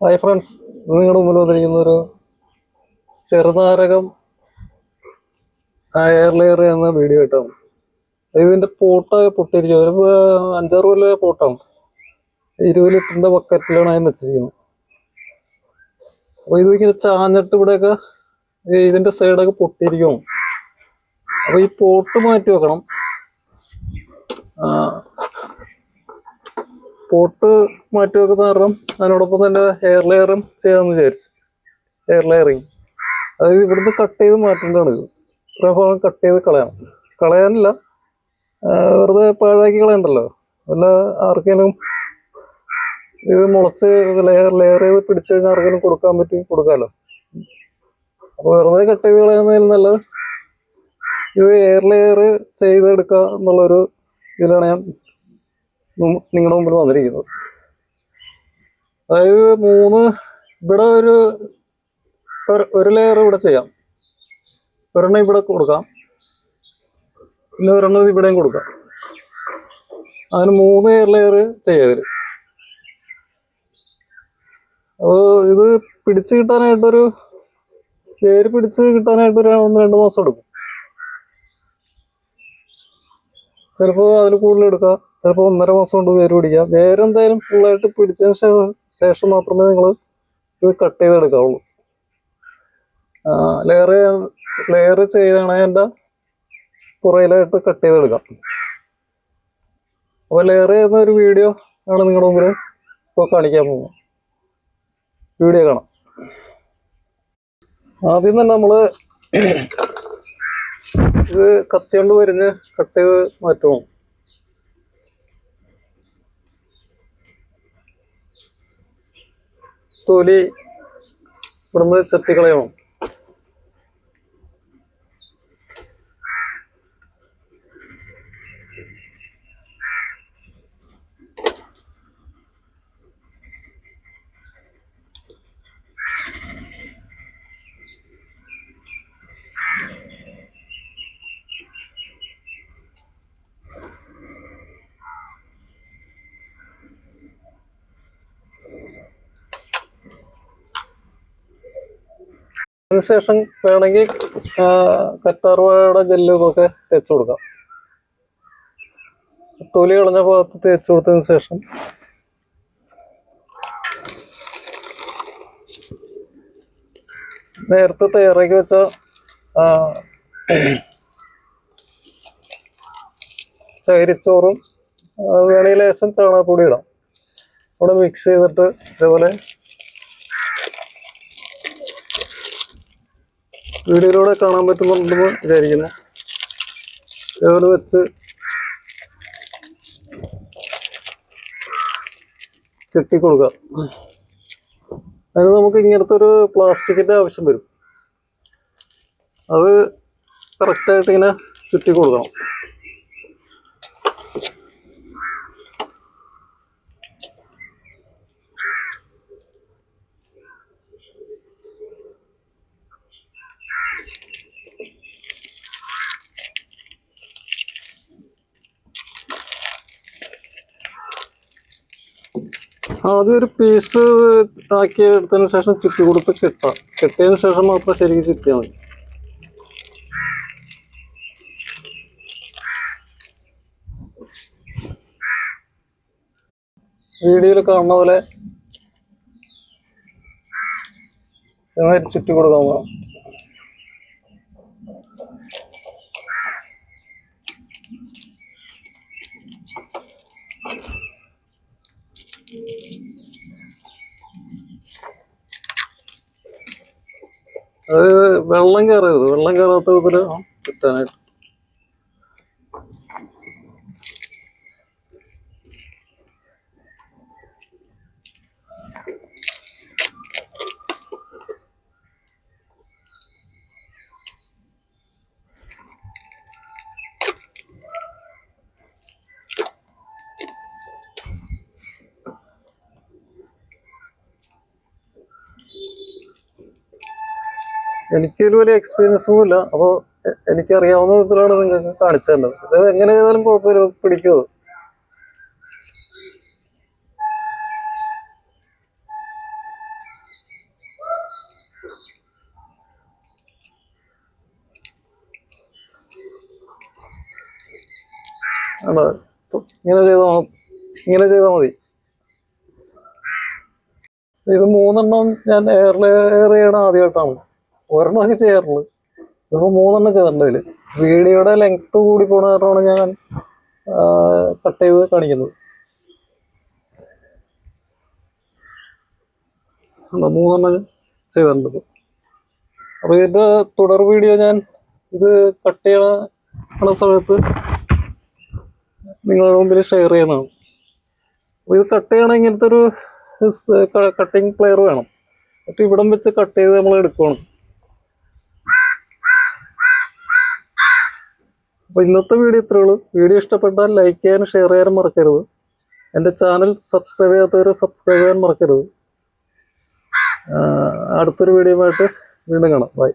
Hi friends നിങ്ങളുടെ മുമ്പിൽ വന്നിരിക്കുന്ന ഒരു ചെറുനാരകം എയർ ലെയർ എന്ന വീഡിയോ ആയിട്ടാണ് ഇതിന്റെ പോട്ട് പൊട്ടിയിരിക്കും ഒരു അഞ്ചാറ് കൊല്ലം പോട്ടാണ് ഇരുപത് ലിറ്ററിന്റെ ബക്കറ്റിലാണ് അതിന് വെച്ചിരിക്കുന്നത്. അപ്പോൾ ഇത് ഇങ്ങനെ ചാഞ്ഞിട്ട് ഇവിടെയൊക്കെ ഇതിന്റെ സൈഡൊക്കെ പൊട്ടിയിരിക്കും അപ്പോൾ ഈ പോട്ട് മാറ്റി വെക്കണം. പോട്ട് മാറ്റി വെക്കുന്ന കാരണം അതിനോടൊപ്പം തന്നെ ഹെയർ ലെയറും ചെയ്യാമെന്ന് വിചാരിച്ചു. ഹെയർ ലെയറിങ് അതായത് ഇവിടുന്ന് കട്ട് ചെയ്ത് മാറ്റേണ്ടതാണ് ഇത്. ഇത്രയും ഭാഗം കട്ട് ചെയ്ത് കളയണം. കളയാനില്ല. വെറുതെ പാഴാക്കി കളയണ്ടല്ലോ. അല്ല ആർക്കെങ്കിലും ഇത് മുളച്ച് ലെയർ ലെയർ ചെയ്ത് പിടിച്ചു കഴിഞ്ഞാൽ ആർക്കെങ്കിലും കൊടുക്കാൻ പറ്റും കൊടുക്കാമല്ലോ അപ്പോൾ വെറുതെ കട്ട് ചെയ്ത് കളയുന്നതിൽ നല്ലത് ഇത് എയർ ലെയർ ചെയ്തെടുക്കുക എന്നുള്ളൊരു ഇതിലാണ് ഞാൻ നിങ്ങളുടെ മുമ്പിൽ വന്നിരിക്കുന്നത് അതായത് മൂന്ന് ഇവിടെ ഒരു ഒരു- ലെയർ ഇവിടെ ചെയ്യാം. ഒരെണ്ണം ഇവിടെ കൊടുക്കാം. പിന്നെ ഒരെണ്ണം ഇവിടെയും കൊടുക്കാം. അതിന് മൂന്ന് എയർ ലെയർ ചെയ്യരുത്. അപ്പോൾ ഇത് പിടിച്ച് കിട്ടാനായിട്ടൊരു ലെയർ പിടിച്ച് കിട്ടാനായിട്ടൊരു ഒന്ന് രണ്ട് മാസം എടുക്കും. ചിലപ്പോൾ അതിൽ കൂടുതൽ എടുക്കാം. ചിലപ്പോൾ ഒന്നര മാസം കൊണ്ട് വേര് പിടിക്കുക വേര് എന്തായാലും ഫുള്ളായിട്ട് പിടിച്ചതിന് ശേഷം മാത്രമേ നിങ്ങൾ ഇത് കട്ട് ചെയ്തെടുക്കാവുള്ളൂ. ലെയർ ലെയർ ചെയ്താണ് എന്റെ പുറയിലായിട്ട് കട്ട് ചെയ്തെടുക്കാം. അപ്പോൾ ലെയർ ചെയ്യുന്ന ഒരു വീഡിയോ ആണ് നിങ്ങളുടെ മുമ്പിൽ ഇപ്പോൾ കാണിക്കാൻ പോകുന്നത്. വീഡിയോ കാണാം. ആദ്യം തന്നെ നമ്മൾ ഇത് കത്തിയോണ്ട് വരിഞ്ഞ് കട്ട് ചെയ്ത് മാറ്റുമോ തൊലി ഇവിടുന്ന് ചെത്തിക്കളയണം അതിനുശേഷം വേണമെങ്കിൽ കറ്റാർവാഴയുടെ ജെല്ലും ഒക്കെ തേച്ച് കൊടുക്കാം. തൊലി കളഞ്ഞ ഭാഗത്ത് തേച്ച് കൊടുത്തതിന് ശേഷം നേരത്തെ തയ്യാറാക്കി വെച്ച ചകരിച്ചോറും വേണേലേശം ചാണകപ്പൊടി ഇടാം. അവിടെ മിക്സ് ചെയ്തിട്ട് ഇതേപോലെ വീഡിയോയിലൂടെ കാണാൻ പറ്റുന്നുണ്ടെന്ന് വിചാരിക്കുന്നു. ഇതേപോലെ വെച്ച് കെട്ടിക്കൊടുക്കുക അതിന് നമുക്ക് ഇങ്ങനത്തെ ഒരു പ്ലാസ്റ്റിക്കിന്റെ ആവശ്യം വരും. അത് കറക്റ്റായിട്ട് ഇങ്ങനെ ചുറ്റി കൊടുക്കണം ആദ്യം ഒരു പീസ് ആക്കി എടുത്തതിന് ശേഷം ചുറ്റി കൊടുത്ത് കിട്ടാം. കിട്ടിയതിന് ശേഷം മാത്രം ശരിക്കും ചുറ്റിയാൽ മതി. വീഡിയോയിൽ കാണുന്ന പോലെ ചുറ്റി കൊടുക്കാൻ പോകാം അത് വെള്ളം കയറരുത് വെള്ളം കയറാത്ത വിധത്തിൽ കിട്ടാനായിട്ട് എനിക്കൊരു വലിയ എക്സ്പീരിയൻസും ഇല്ല. അപ്പോൾ എനിക്കറിയാവുന്ന വിധത്തിലാണ് നിങ്ങൾക്ക് കാണിച്ചു തരുന്നത്. ഇത് എങ്ങനെ ചെയ്താലും കുഴപ്പമില്ല പിടിക്കുമോ ഇങ്ങനെ ചെയ്താ ഇങ്ങനെ ചെയ്താ മതി. ഇത് മൂന്നെണ്ണം ഞാൻ എയർ എയർ ചെയ്യണം ആദ്യമായിട്ടാണ്. ഒരെണ്ണമൊക്കെ ചെയ്യാറുള്ളൂ ഇതിപ്പോൾ മൂന്നെണ്ണം ചെയ്തിട്ടുണ്ട് വീഡിയോയുടെ ലെങ്ത് കൂടി പോണ കാരണമാണ് ഞാൻ കട്ട് ചെയ്ത് കാണിക്കുന്നത്. മൂന്നെണ്ണം ചെയ്തിട്ടുണ്ട് ഇപ്പൊ. അപ്പൊ ഇതിന്റെ തുടർ വീഡിയോ ഞാൻ ഇത് കട്ട് ചെയ്യണ സമയത്ത് നിങ്ങളുടെ മുമ്പിൽ ഷെയർ ചെയ്യുന്നതാണ്. അപ്പോൾ ഇത് കട്ട് ചെയ്യണ ഇങ്ങനത്തെ ഒരു കട്ടിങ് പ്ലെയർ വേണം. എന്നിട്ട് ഇവിടം വെച്ച് കട്ട് ചെയ്ത് നമ്മൾ എടുക്കണം അപ്പൊ ഇന്നത്തെ വീഡിയോ ഇത്രേ ഉള്ളൂ. വീഡിയോ ഇഷ്ടപ്പെട്ടാൽ ലൈക്ക് ചെയ്യാനും ഷെയർ ചെയ്യാനും മറക്കരുത്. എന്റെ ചാനൽ സബ്സ്ക്രൈബ് ചെയ്യാത്തവർ സബ്സ്ക്രൈബ് ചെയ്യാൻ മറക്കരുത്. അടുത്തൊരു വീഡിയോ ആയിട്ട് വീണ്ടും കാണാം. ബൈ